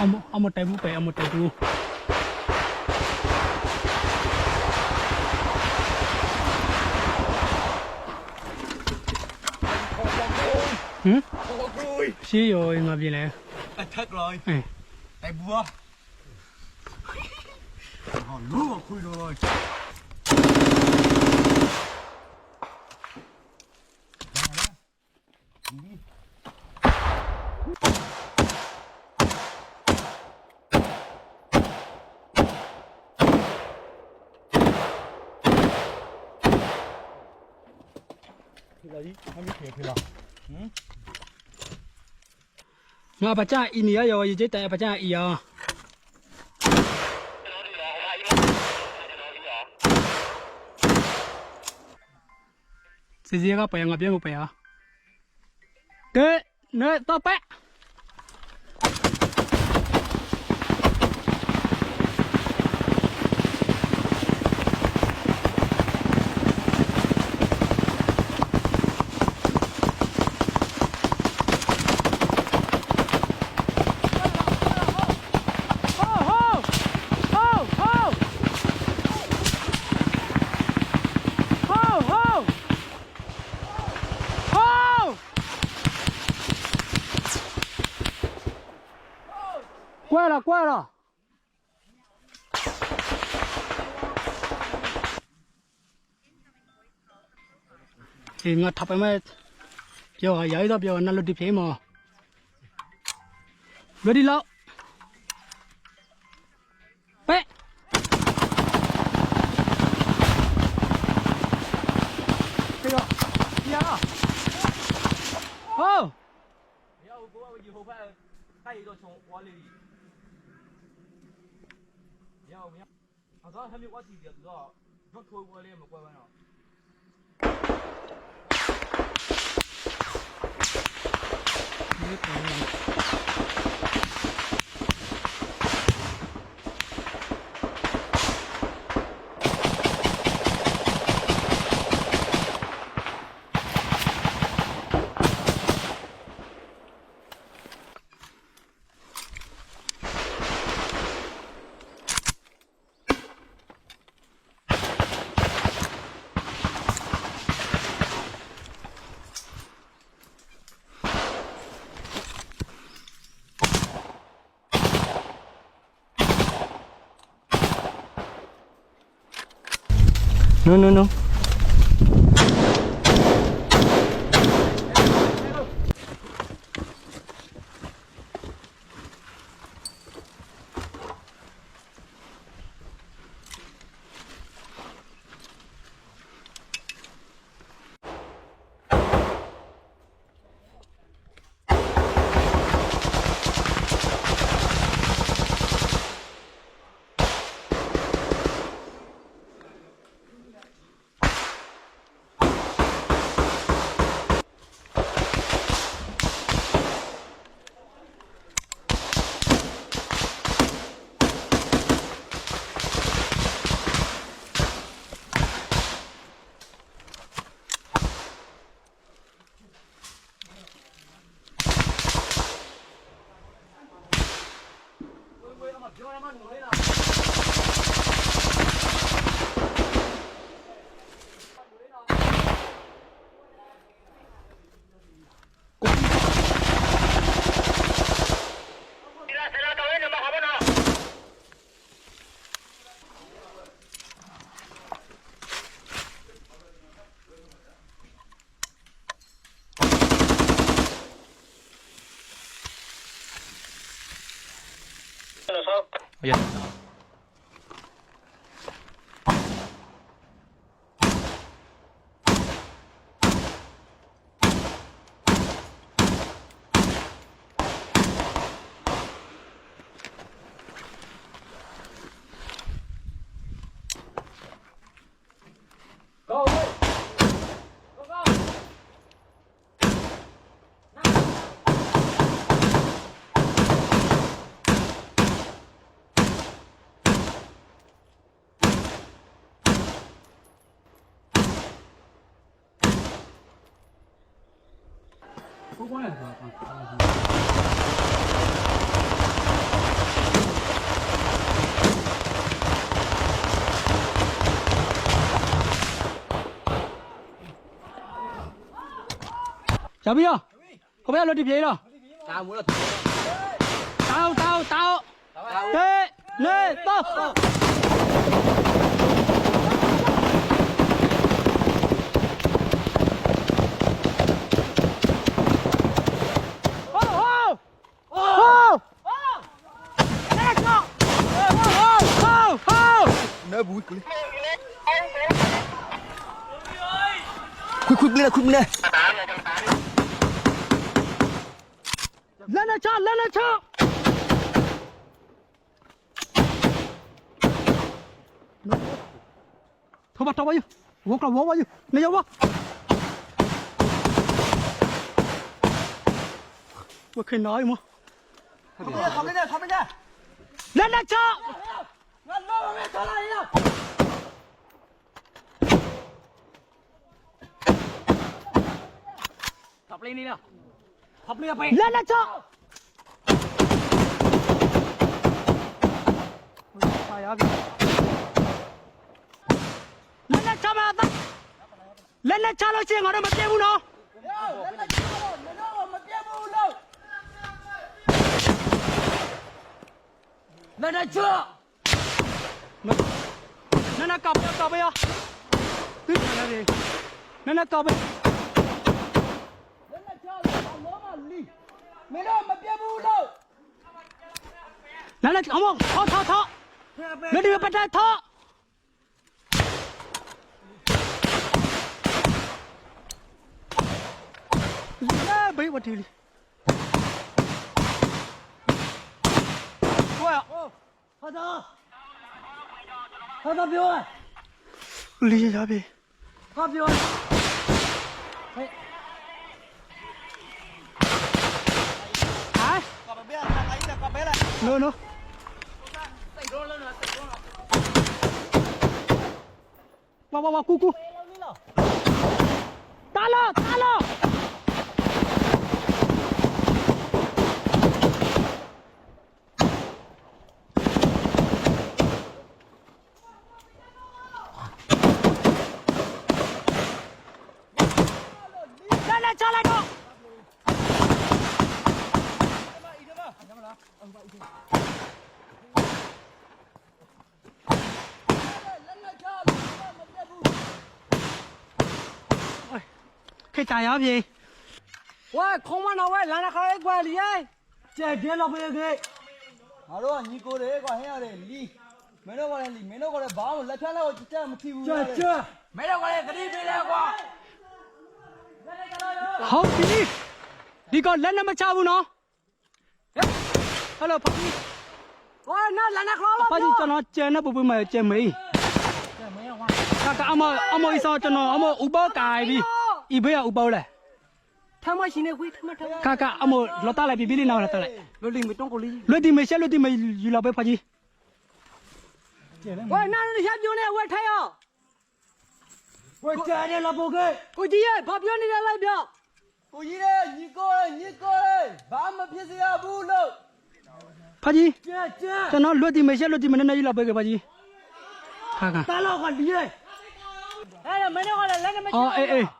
Amo một tebu pe amo tebu. Ừ? Xí rồi ngập gì nè? Ta thất rồi. Ừ. Tay búa. Hòn lúa khui rồi. င်လဲအထက်လိုက်အင်းတိုင်ဘူးဟောလူကခွေတော့ဒီလာကြီးအမေခေခေလားငါပကြအီနီရောရေကျတိုင်ပကြအီရောစီစီကပဲငါပြန်ကိုပဲဟာကဲနဲတော့ပဲ 过了，过了。thì ngọt thập em ấy giờ giấy đó giờ nó lột đi thế mà lột đi lâu bé. Cái đó giờ ô. 要不我以后把带一个从我里。 က်ရတော့ချုံဝါလေးကြီးမရဘူးမရအတော့ဟမ်းမြေဝါစီတယ် No, no, no. Yeah. 뽑아야 돼. Chào bây giờ Có bé lên đi phía đâu Tao muốn là Tao, ခွခွပြလဲခွပြလဲလက်နဲ့ချလက်နဲ့ချထောပါတော့ပါယူဝကဝဝယူနေရဝဝခင်နိုင်မခမနေခမနေခမ ပလင်းလေးလားဟပလင်းပဲလက်လက်ချဟိုရပြီလက်လက်ချမလားလက်လက်ချလို့ချင်းငါတို့မပြေဘူးနော်လက်လက်ချလို့မနော်မပြေဘူးလို့လက်လက်ချနနကပ်ကပ်ရတိရတယ်နနကပ် အလုံးမလီမင်းတော့မပြတ်ဘူးလို့နနအမောထောထောထောလက်ဒီပတ်တဲ့ထောဘေးဝတီလီဝါဟာသာဟာသာပြောလီရပြီ ဟာပြော ဟမ် ကဘယ်လာလိုက်ကဘယ်လာ no no ဝါဝါဝါကူကူတာလာတာလာလာလာချလာတော့ ကြာရောပြေဝဲခုံးမနော်ဝဲလမ်းတစ်ခါလေးကွာလီရဲ့ကျဲပြဲလောက်ပြေခေငါတို့ကညီကိုတွေကဟင်းရတယ်လီမင်းတို့ကလည်းလီမင်းတို့ကလည်းဘာမှလက်ဖြတ်လောက်ကြက်မထီဘူးကြာကြာမင်းတို့ကလည်းဂတိပေးတယ်ကွာဟုတ်ပြီဒီကလက်နဲ့မချဘူးနော်ဟယ်လိုဖာကြီးဝါနာလနာခလောဖာကြီးကျွန်တော်ကျန်နေပူပူမဲ့ကျန်မေးကျန်မေးဟောကကအမအမအီဆောင်ကျွန်တော်အမဥပကိုင်ပြီး 一不要五包了。他妈现在会他妈他妈。看看阿莫老大来比比你拿了大来。老弟没动过你。老弟没下，老弟没有老白跑去。喂，哪里下标呢？我太阳。我家里老伯哥。我爹跑标你来来标。我爷你过来你过来，咱们平时也不弄。跑去。这那老弟没下，老弟没拿有老白给跑去。看看。大老汉厉害。哎呀，没那话了，来你们。哦，哎哎。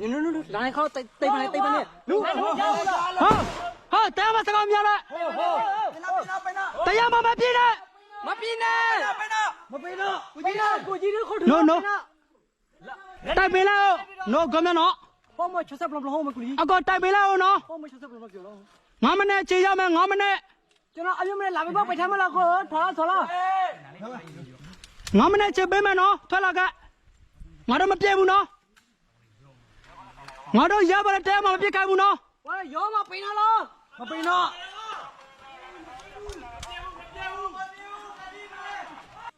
နဲ့မအော်အေးအေးနင်နင်နင်လိုင်းခေါတိတ်တိတ်ပါနဲ့တိတ်ပါနဲ့လူလက်နဲ့မကြောက်ဘူးလားဟာဟာတရားမစကားများလားဟိုဟိုပနာပနာပနာတရားမမပြည့်နဲ့မပြင်းနဲ့ပနာမပြင်းတော့ကိုကြီးလားကိုကြီးတို့ခေါ်ထ no no တိုင်ပင်လာနော်ကမနော်ဟောမချဆက်ပလပလဟောမကူကြီးအကောတိုင်ပင်လာနော်ဟောမချဆက်ပလပလပြောတော့ငါမနဲ့ခြေရမယ်ငါမနဲ့ကျွန်တော်အမျိုးမနဲ့လာပြီးပေါ့ပိတ်ထားမလားကိုထားဆော်လားငါမနဲ့ခြေပေးမယ်နော်ထွက်လာကငါတို့မပြေဘူးနော် ငါတို့ရပါတဲ့တဲမှာမပြေခိုင်းဘူးနော်ဝဲရောမပိန်လားမပိန်တော့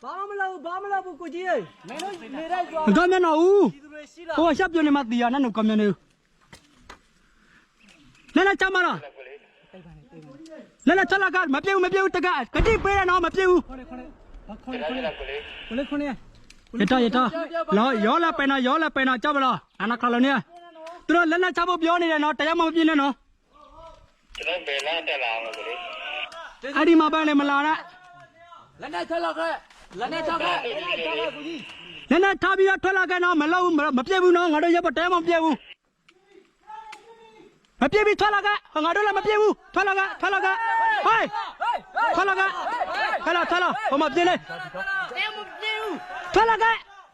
ဘာမလုပ်ဘာမလုပ်ဘူးကိုကြီးမင်းတို့နေလိုက်ကြွားကမနော်ဦးဒီလိုရှိလားဟိုရှက်ပြနေမှာတီးရနဲ့ကမနေလဲလဲချမလားလဲလဲထွက်လာကမပြေဘူးမပြေဘူးတကကတိပေးရနော်မပြေဘူးခေါနေခေါနေဘာခေါနေခေါနေကိုလေခေါနေရတရတလောရောလာပဲနော်ရောလာပဲနော်ကြောက်မလားအနာခလနေ သူတို့လက်လက်ချဖို့ပြောနေတယ်နော်တရားမပြင်းနဲ့နော်ကျွန်တော်ဘယ်လမ်းတက်လာအောင်လဲလေအဲ့ဒီမှာပဲလေမလာနဲ့လက်နဲ့ထွက်လာခဲ့လက်နဲ့ထွက်ခဲ့လက်နဲ့ထွက်ခဲ့ကိုကြီးလက်လက်ထားပြီးတော့ထွက်လာခဲ့နော်မလုံးမပြည့်ဘူးနော်ငါတို့ရပ်ပတဲမပြည့်ဘူးမပြေဘူးထွက်လာကငါတို့လည်းမပြေဘူးထွက်လာကထွက်လာကဟိုင်းထွက်လာကထွက်လာထွက်လာဟိုမှာပြေးလေထွက်လာက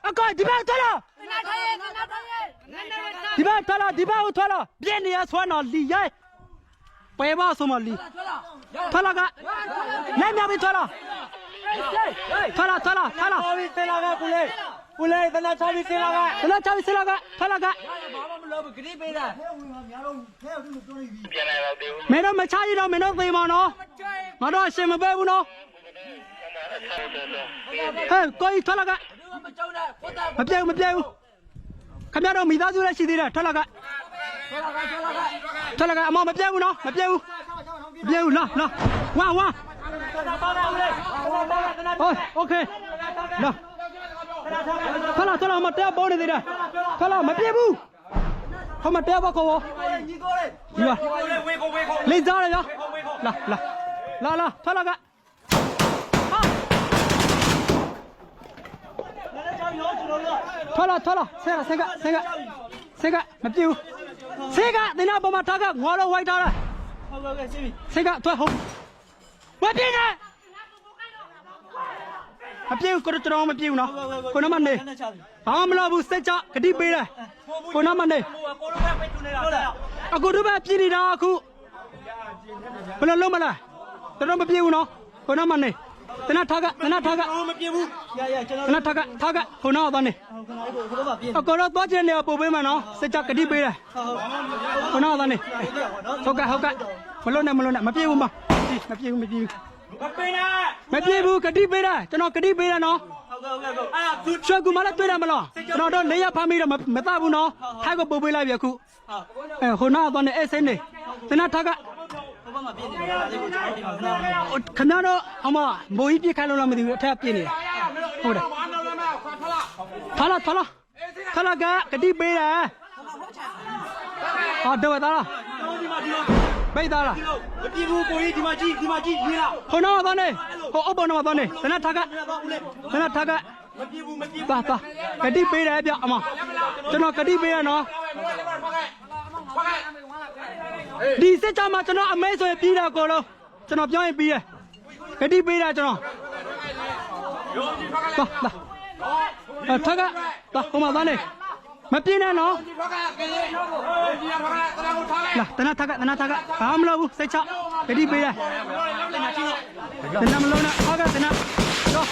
အကောဒီဘက်ထွက်လာ ဒီဘက်ထွက်လာဒီဘက်ကိုထွက်လာပြေးနေရဆွမ်းတော်လီရဲပဲပါဆိုမလီထွက်လာကနိုင်မြပြီထွက်လာထွက်လာထွက်လာထွက်လာဟောဒီစင်လာကကိုလေးကိုလေးတနာချပြီးစင်လာကတလားချပြီစလာကထွက်လာကဘာမှမလုပ်ဘူးဂရိပေးတာပြန်လာတော့တေးဘူးမင်းတို့မချရတော့မင်းတို့သေမှာနော်ငါတို့အရှင်မပဲဘူးနော်ဟဲ့ကိုကြီးထွက်လာကမကြောက်နဲ့ကိုတာမပြေဘူးမပြေဘူး ခင်ဗျားတို့မိသားစုလည်းရှိသေးတယ်ထွက်လာက ဆွဲလာကဆွဲလာကထွက်လာကအမမပြေဘူးနော်မပြေဘူးမပြေဘူးလာလာဝါဝါ တနာပါလာဦးလေးဟောပါတနာ ဟိုโอเคလာထွက်လာထွက်လာမတဲပေါ်နေသေးတယ်ထွက်လာမပြေဘူးဟောမတဲဘောခေါ်ဘော ညီကိုလေး ဒီပါ ဝေကိုဝေကို လိမ့်စားရရောလာလာလာလာထွက်လာက ထွက်လာထွက်လာဆဲကဆဲကဆဲကဆဲကမပြေဘူးဆဲကတင်နာပေါ်မှာထားကငါတော့ဝိုက်ထားတာဟုတ်ကဲ့ကဲရှင်းပြီဆဲကထွက်ဟုတ်မပြေနဲ့မပြေဘူးကိုကျွန်တော်မပြေဘူးနော်ကိုနမနေနဲ့ချပြီဘာမှမလုပ်ဘူးစက်ချဂတိပေးတယ်ကိုနမနေဟိုကိုလိုပဲတူနေတာဟုတ်လားအခုတို့ပဲပြည်နေတာအခုဘယ်လိုလုပ်မလဲတော်တော်မပြေဘူးနော်ကိုနမနေ တနထားကတနထားကဟိုမပြဘူးရရကျွန်တတော်နထားကထားကခုနကတော့နေဟိုကလေးကိုဘယ်လိုမှပြင်းအကောတော့သွားချင်နေပို့ပေးမယ်နော်စက်ချဂတိပေးတယ်ဟုတ်ဟုတ်ခုနကတော့နေဟုတ်ကဲ့ဟုတ်ကဲ့မလို့နဲ့မလို့နဲ့မပြေဘူးမမပြေဘူးမပြေဘူးမပင်းနဲ့မပြေဘူးဂတိပေးတယ်ကျွန်တော်ဂတိပေးတယ်နော်ဟုတ်ကဲ့ဟုတ်ကဲ့အာသူရွှေကူမလည်းတွေ့တယ်မလားကျွန်တော်တို့နေရဖမ်းပြီးတော့မတဘူးနော်ထိုက်ကိုပို့ပေးလိုက်ပြီအခုဟာအဲခုနကတော့နေအဲ့စိနေတနထားက ဘယ်မှပြင်းနေတာလေးကိုကျွန်တော်ဒီမှာခဏခဏတော့အမမိုးကြီးပြစ်ခိုင်းလို့လားမသိဘူးအထက်ပြင်းနေတာဟုတ်တယ်ဖလာဖလာဖလာကဂတိပေးတယ်ဟာတော့သားလားဒီမှာဒီလိုပိတ်သားလားမပြဘူးကိုကြီးဒီမှာကြည့်ဒီမှာကြည့်ရေးလားခုနကတော့နေဟိုအပေါ်တော့တော့နေတနထားကတော့ဦးလေးတနထားကမပြဘူးမပြဘူးပါပါဂတိပေးတယ်ပြအမကျွန်တော်ဂတိပေးရနော် ဒီစစ်ချမှာကျွန်တော်အမဲဆိုရင်ပြီးတာကိုလုံးကျွန်တော်ပြောရင်ပြီးတယ်ဂတိပေးတာကျွန်တော်ပါလာအထက်ကပါဟိုမှာသားနေမပြင်းနဲ့နော်လာတနထက်ကတနထက်ကဘာမလုပ်ဘူးစိတ်ချဂတိပေးတယ်တနမလုံးနဲ့ဟောကတနတော့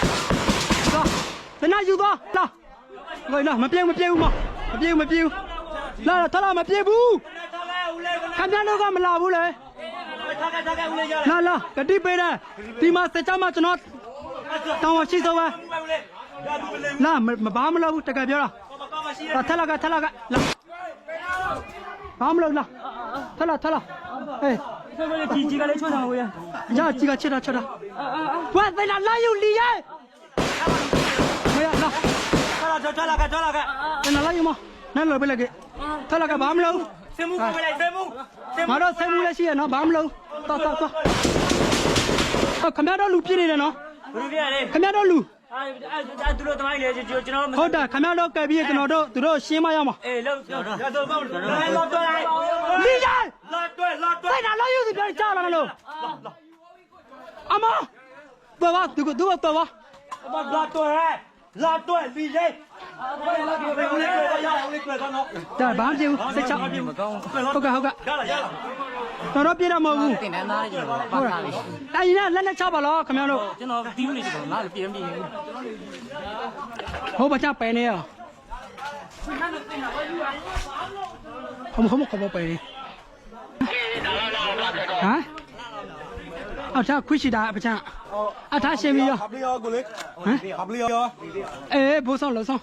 တော့တနယူတော့လာငိုလာမပြေဘူးမပြေဘူးမမပြေဘူးမပြေဘူးလာလာထလာမပြေဘူးထားလိုက်ဦးလေးက ခင်ဗျားတို့ကမလာဘူးလေထားခဲ့ထားခဲ့ဦးလေးရတယ်လာလာဂတိပေးတယ်ဒီမှာစိတ်ချမှာကျွန်တော်တောင်းဝရှိစောပါဦးလေးရသူလေးလာမမဘာမလုပ်ဘူးတကယ်ပြောတာမကောင်းမရှိရလာထလာကထလာကလာဘာမလုပ်လာထလာထလာအေးဆက်မလေးကြီးကြီးကလေးချွတ်တာဝေးရရကြီးကချက်တာချက်တာဝါသနာလာယူလီရဲ့မရလာထားလာထားလာကထားလာကသနာလာယူမနဲ့လောပဲလေကထလာကဘာမလု ပ်စမှုကိုလိုက်စမှုစမှုငါတို့ဆက်မှုလည်းရှိရနော်ဘာမလုပ်တော့တော့တော့ခမရတော့လူပြည့်နေတယ်နော်ဘယ်လိုပြရလဲခမရတော့လူအဲအဲသူတို့တမိုင်းလေကျွန်တော်ဟုတ်တာခမရတော့ကဲပြီးကျွန်တော်တို့သူတို့ရှင်းမရမှာအေးလောက်ရတော့ပေါ့လောတော့လိုက်လီရဲ့လောတော့လောတော့စိတ်နာလာယူစီပြန်ချလာလို့အမတော်ပါသူကသူကတော်ပါဘာလောတော့ရဲလောတော့လီရဲ့ဘယ်လာကြဘယ်ဦးလေးကိုရအောင်လေးကိုတော့နော် ဒါဘာမှမဖြစ်ဘူး16ဟုတ်ကဲ့ဟုတ်ကဲ့တော်တော့ပြည့်တော့မဟုတ်ဘူးတင်တန်းသားတွေကျွန်တော်ပါတာလေးတိုင်ရလက်နဲ့ချပါလောခင်ဗျားတို့ကျွန်တော်တီးဦးနေချင်ပါလားပြည့်မပြည့်ဘူးဟုတ်ပါချပဲနေရဟမဟမကဘောပဲဟမ်အော်ဒါခွရှိတာပချံအထားရှင်ပြီးရောဟမ်ဟမ်ဟပ်လီရောအေးဘိုးဆောင်လောဆောင်